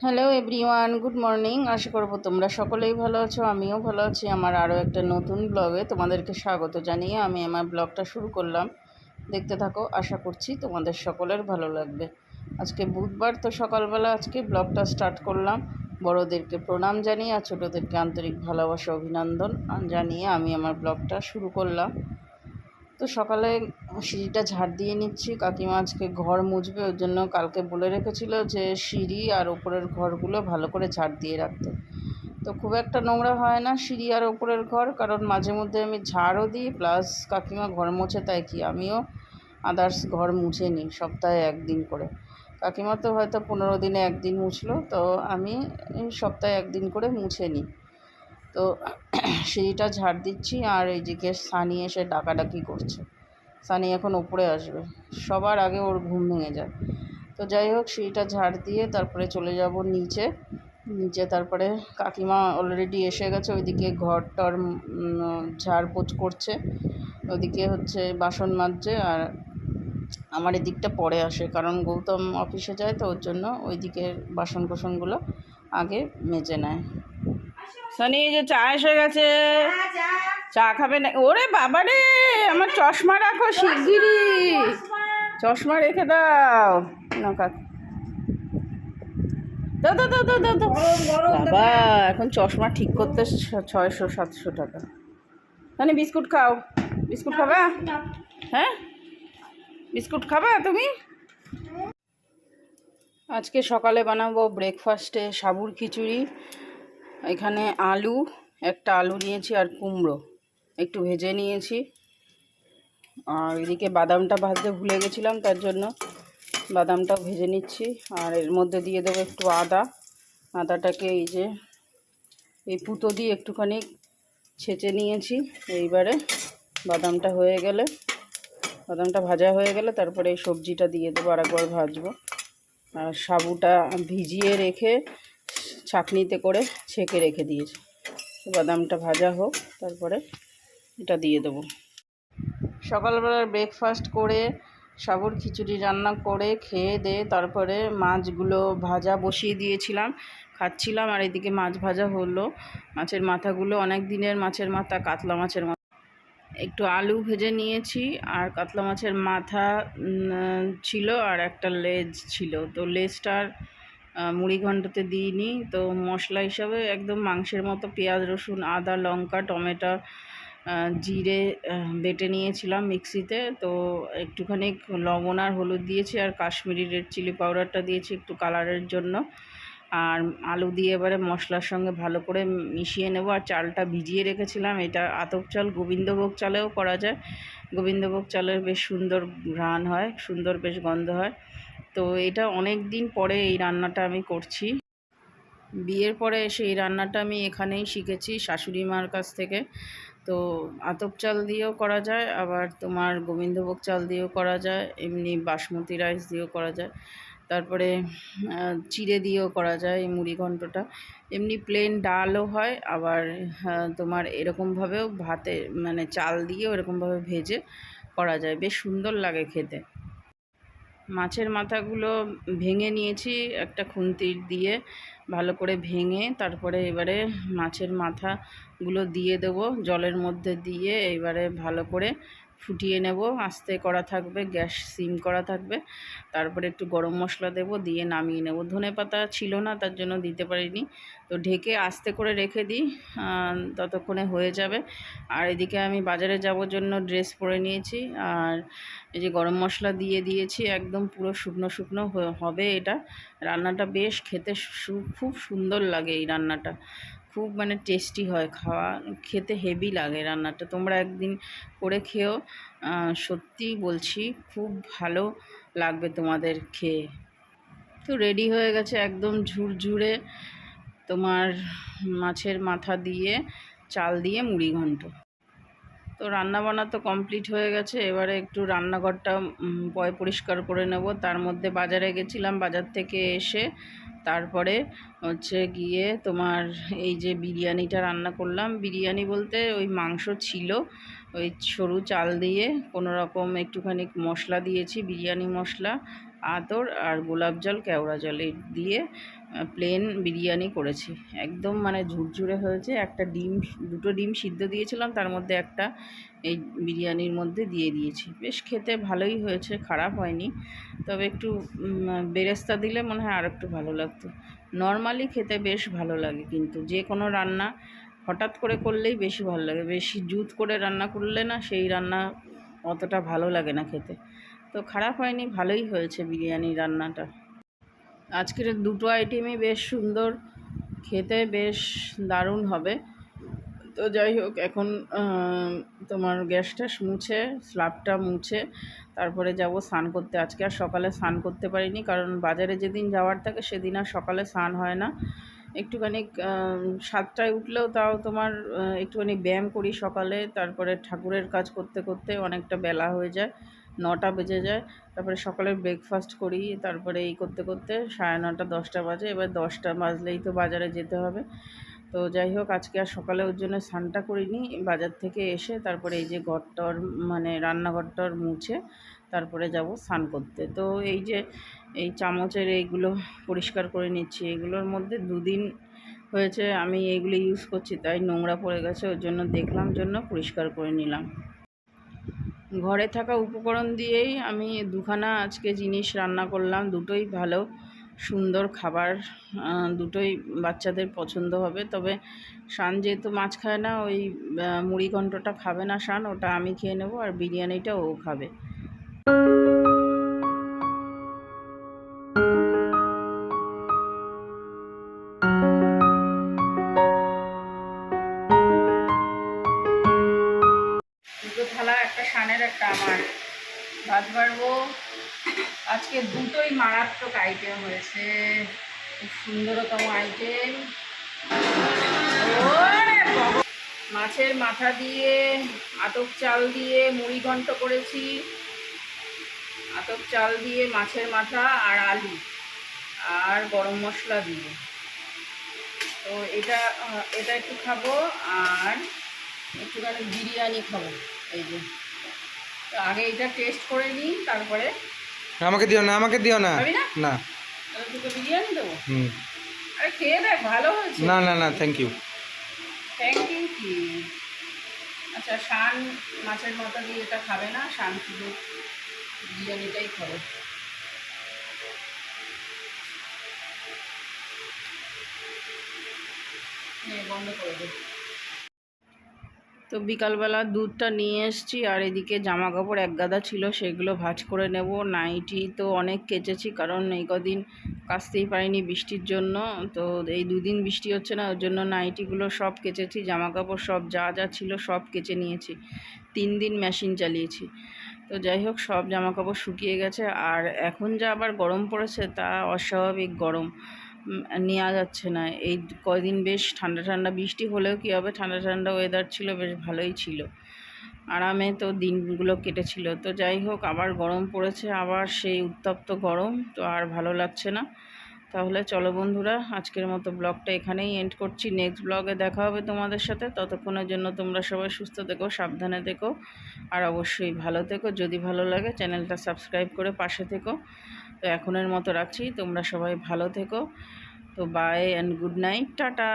Hello everyone good morning আশা করব তোমরা সকলেই ভালো আছো, আমিও ভালো আছি। আমার আরও একটা নতুন ব্লগে তোমাদেরকে স্বাগত জানিয়ে আমি আমার ব্লগটা শুরু করলাম। দেখতে থাকো, আশা করছি তোমাদের সকলের ভালো লাগবে। আজকে বুধবার, তো সকালবেলা আজকে ব্লগটা স্টার্ট করলাম। বড়োদেরকে প্রণাম জানিয়ে আর ছোটোদেরকে আন্তরিক ভালোবাসা, অভিনন্দন জানিয়ে আমি আমার ব্লগটা শুরু করলাম। তো সকালে সিঁড়িটা ঝাড় দিয়ে নিচ্ছি। কাকিমা আজকে ঘর মুছবে, ওর জন্য কালকে বলে রেখেছিল যে সিঁড়ি আর ওপরের ঘরগুলো ভালো করে ঝাড় দিয়ে রাখতে। তো খুব একটা নোংরা হয় না সিঁড়ি আর ওপরের ঘর, কারণ মাঝে মধ্যে আমি ঝাড়ও দিই, প্লাস কাকিমা ঘর মোছে, তাই কি আমিও আদার্স ঘর মুছে নিই সপ্তাহে একদিন করে। কাকিমা তো হয়তো পনেরো দিনে একদিন মুছলো, তো আমি সপ্তাহে একদিন করে মুছে নিই। তো সিঁড়িটা ঝাড় দিচ্ছি আর এইদিকে সানি এসে ডাকাডাকি করছে। সানি এখন ওপরে আসবে। সবার আগে ওর ঘুম ভেঙে যায়। তো যাই হোক, সিঁড়িটা ঝাড় দিয়ে তারপরে চলে যাব নিচে। নিচে তারপরে কাকিমা অলরেডি এসে গেছে, ওইদিকে ঘরটার ঝাড়পোছ করছে। ওদিকে হচ্ছে বাসন মাজছে আর আমার এদিকটা পরে আসে, কারণ গৌতম অফিসে যায় তো ওর জন্য ওই দিকের বাসন কোসনগুলো আগে মেজে নেয়। সানি যে চা এসে গেছে। চা খাবে না। ওরে বাবা রে, আমার চশমা রাখো শিগগিরি চশমা রেখে দাও। না কাক। দাও দাও দাও দাও দাও দাও। বাবা, এখন চশমা ঠিক করতে ছয়শো, সাতশো টাকা। মানে বিস্কুট খাও। বিস্কুট খাবা? হ্যাঁ? বিস্কুট খাবা তুমি? আজকে সকালে বানাবো ব্রেকফাস্টে সাবুর খিচুড়ি। এখানে আলু, একটা আলু নিয়েছি আর কুমড়ো। একটু ভেজে নিয়েছি। আর এদিকে বাদামটা ভাজতে ভুলে গেছিলাম, তার জন্য বাদামটাও ভেজে নিচ্ছি। আর এর মধ্যে দিয়ে দেবো একটু আদা। আদাটাকে এই যে, এই পুতো দিয়ে একটুখানি ছেঁচে নিয়েছি। এইবারে বাদামটা হয়ে গেলে, বাদামটা ভাজা হয়ে গেলে তারপরে এই সবজিটা দিয়ে দেবো আর একবার ভাজবো। আর সাবুটা ভিজিয়ে রেখে ছাঁকনিতে করে ছেঁকে রেখে দিয়েছি। বাদামটা ভাজা হোক, তারপরে এটা দিয়ে দেবো। সকালবেলার ব্রেকফাস্ট করে, সাবুর খিচুড়ি রান্না করে, খেয়ে দিয়ে তারপরে মাছগুলো ভাজা বসিয়ে দিয়েছিলাম। খাচ্ছিলাম আর এদিকে মাছ ভাজা হলো। মাছের মাথাগুলো অনেক দিনের মাছের মাথা, কাতলা মাছের মাথা। একটু আলু ভেজে নিয়েছি আর কাতলা মাছের মাথা ছিল আর একটা লেজ ছিল। তো লেজটার মুড়ি ঘণ্টতে দিইনি। তো মশলা হিসাবে একদম মাংসের মতো পেঁয়াজ, রসুন, আদা, লঙ্কা, টমেটো জিরে বেটে নিয়েছিলাম মিক্সিতে। তো একটুখানি লবণ আর হলুদ দিয়েছি আর কাশ্মীরি রেড চিলি পাউডারটা দিয়েছি একটু কালারের জন্য। আর আলু দিয়ে এবারে মশলার সঙ্গে ভালো করে মিশিয়ে নেব। আর চালটা ভিজিয়ে রেখেছিলাম। এটা আতপ চাল, গোবিন্দভোগ চালেও করা যায়। গোবিন্দভোগ চালের বেশ সুন্দর ঘ্রাণ হয়, সুন্দর বেশ গন্ধ হয়। তো এটা অনেক দিন পরে এই রান্নাটা আমি করছি। বিয়ের পরে এসে এই রান্নাটা আমি এখানেই শিখেছি শাশুড়ি মার কাছ থেকে। তো আতপ চাল দিয়েও করা যায়, আবার তোমার গোবিন্দভোগ চাল দিয়েও করা যায়, এমনি বাসমতি রাইস দিয়েও করা যায়। তারপরে চিড়ে দিয়েও করা যায় এই মুড়ি ঘন্টটা এমনি প্লেন ডালও হয়, আবার তোমার এরকমভাবেও ভাতে মানে চাল দিয়েও এরকমভাবে ভেজে করা যায়। বেশ সুন্দর লাগে খেতে। মাছের মাথাগুলো ভেঙে নিয়েছি, একটা খুন্তি দিয়ে ভালো করে ভেঙে তারপরে এবারে মাছের মাথাগুলো দিয়ে দেবো, জলের মধ্যে দিয়ে এবারে ভালো করে ফুটিয়ে নেব, আস্তে করা থাকবে, গ্যাস সিম করা থাকবে। তারপরে একটু গরম মশলা দেবো, দিয়ে নামিয়ে নেব। ধনে পাতা ছিল না, তার জন্য দিতে পারিনি। তো ঢেকে আস্তে করে রেখে দিই ততক্ষণে হয়ে যাবে। আর এদিকে আমি বাজারে যাওয়ার জন্য ড্রেস পরে নিয়েছি। আর এই যে গরম মশলা দিয়ে দিয়েছি, একদম পুরো শুকনো শুকনো হবে এটা। রান্নাটা বেশ খেতে খুব সুন্দর লাগে এই রান্নাটা। খুব মানে টেস্টি হয় খাওয়া। খেতে হেভি লাগে রান্নাটা। তোমরা একদিন করে খেও। আহ, সত্যিই বলছি খুব ভালো লাগবে তোমাদের খেয়ে। তো রেডি হয়ে গেছে একদম ঝুরঝুরে তোমার মাছের মাথা দিয়ে চাল দিয়ে মুড়ি ঘন্ট। তো রান্না বান্না তো কমপ্লিট হয়ে গেছে। এবারে একটু রান্নাঘরটা পয় পরিষ্কার করে নেব। তার মধ্যে বাজারে গেছিলাম বাজার থেকে এসে তারপরে হচ্ছে গিয়ে তোমার এই যে বিরিয়ানিটা রান্না করলাম। বিরিয়ানি বলতে ওই মাংস ছিল, ওই সরু চাল দিয়ে কোনো রকম একটুখানি মশলা দিয়েছি, বিরিয়ানি মশলা, আতর আর গোলাপ জল, কেওড়া জল দিয়ে। প্লেন বিরিয়ানি করেছি। একদম মানে ঝুরঝুরে হয়েছে। একটা ডিম, দুটো ডিম সিদ্ধ দিয়েছিলাম, তার মধ্যে একটা এই বিরিয়ানির মধ্যে দিয়ে দিয়েছি। বেশ খেতে ভালোই হয়েছে, খারাপ হয়নি, তবে একটু বেরেস্তা দিলে মনে হয় আর একটু ভালো লাগতো। নর্মালি খেতে বেশ ভালো লাগে কিন্তু, যে কোনো রান্না হঠাৎ করে করলেই বেশি ভালো লাগে। বেশি জুত করে রান্না করলে না সেই রান্না অতটা ভালো লাগে না খেতে। তো খারাপ হয়নি, ভালোই হয়েছে বিরিয়ানি রান্নাটা। আজকের দুটো আইটেমই বেশ সুন্দর, খেতে বেশ দারুণ হবে। তো যাই হোক, এখন তোমার গ্যাস ট্যাস মুছে, স্ল্যাবটা মুছে, তারপরে যাব স্নান করতে। আজকে আর সকালে স্নান করতে পারিনি, কারণ বাজারে যেদিন যাওয়ার থাকে সেদিন আর সকালে স্নান হয় না। একটুখানি সাতটায় উঠলেও তাও তোমার একটুখানি ব্যায়াম করি সকালে, তারপরে ঠাকুরের কাজ করতে করতে অনেকটা বেলা হয়ে যায়। নটা বেজে যায়। তারপরে সকালে ব্রেকফাস্ট করি, তারপরে এই করতে করতে সাড়ে নটা, দশটা বাজে। এবার দশটা বাজলেই তো বাজারে যেতে হবে। তো যাই হোক, আজকে আর সকালে ওর জন্য স্নানটা করিনি। বাজার থেকে এসে তারপরে এই যে ঘরটর মানে রান্নাঘরটর মুছে তারপরে যাব স্নান করতে। তো এই যে, এই চামচের এইগুলো পরিষ্কার করে নিচ্ছি। এগুলোর মধ্যে দুদিন হয়েছে আমি এইগুলো ইউজ করছি, তাই নোংরা পড়ে গেছে। ওর জন্য দেখলাম, জন্য পরিষ্কার করে নিলাম। ঘরে থাকা উপকরণ দিয়েই আমি দুখানা আজকে জিনিস রান্না করলাম। দুটোই ভালো, সুন্দর খাবার দুটোই বাচ্চাদের পছন্দ হবে। তবে শান যেহেতু মাছ খায় না, ওই মুড়ি ঘণ্টটা খাবে না শান, ওটা আমি খেয়ে নেব আর বিরিয়ানিটা ও খাবে। একটা আমার ভাত বাড়বো। আজকে দুটোই মারাত্মক আইটেম হয়েছে। খুব সুন্দরতম আইটেম মাছের মাথা দিয়ে, আতপ চাল দিয়ে মুড়ি ঘন্ট করেছি। আতপ চাল দিয়ে, মাছের মাথা আর আলু আর গরম মশলা দিয়ে। তো এটা এটা একটু খাব আর একটুখানি বিরিয়ানি খাব। এই যে। আগে এটা টেস্ট করে নিই তারপরে আমাকে দিও না আমাকে দিও না। না? না। তোকে বিরিয়ানি দেবো? হুম। আরে খেয়ে দেখ ভালো হয়েছে। না না না থ্যাংক ইউ থ্যাংক ইউ কি? আচ্ছা শান মাছের মাথা দিয়ে এটা খাবে না? শান শুধু বিরিয়ানিটাই খাবে। বন্ধ করে দে। তো বিকালবেলা দুধটা নিয়ে এসেছি, আর এদিকে জামা কাপড় এক গাদা ছিল, সেগুলো ভাঁজ করে নেব। নাইটি তো অনেক কেচেছি, কারণ এই কদিন কাচতেই পারিনি বৃষ্টির জন্য। তো এই দুদিন বৃষ্টি হচ্ছে না ওর জন্য নাইটিগুলো সব কেচেছি জামা কাপড় সব যা যা ছিল সব কেচে নিয়েছি। তিন দিন মেশিন চালিয়েছি। তো যাই হোক, সব জামা কাপড় শুকিয়ে গেছে, আর এখন যা আবার গরম পড়েছে তা অস্বাভাবিক গরম। নেওয়া যাচ্ছে না। এই কয়দিন বেশ ঠান্ডা ঠান্ডা বৃষ্টি হলেও কী হবে? ঠান্ডা ঠান্ডা ওয়েদার ছিল, বেশ ভালোই ছিল। আরামে তো দিনগুলো কেটেছিল। তো যাই হোক, আবার গরম পড়েছে, আবার সেই উত্তপ্ত গরম, তো আর ভালো লাগছে না। তাহলে চলো বন্ধুরা, আজকের মতো ব্লগটা এখানেই এন্ড করছি। নেক্সট ব্লগে দেখা হবে তোমাদের সাথে। ততক্ষণের জন্য তোমরা সবাই সুস্থ থেকো, সাবধানে থেকো, আর অবশ্যই ভালো থেকো। যদি ভালো লাগে, চ্যানেলটা সাবস্ক্রাইব করে পাশে থেকো। তো এখনের মতো রাখছি। তোমরা সবাই ভালো থেকো। তো bye and good night tata.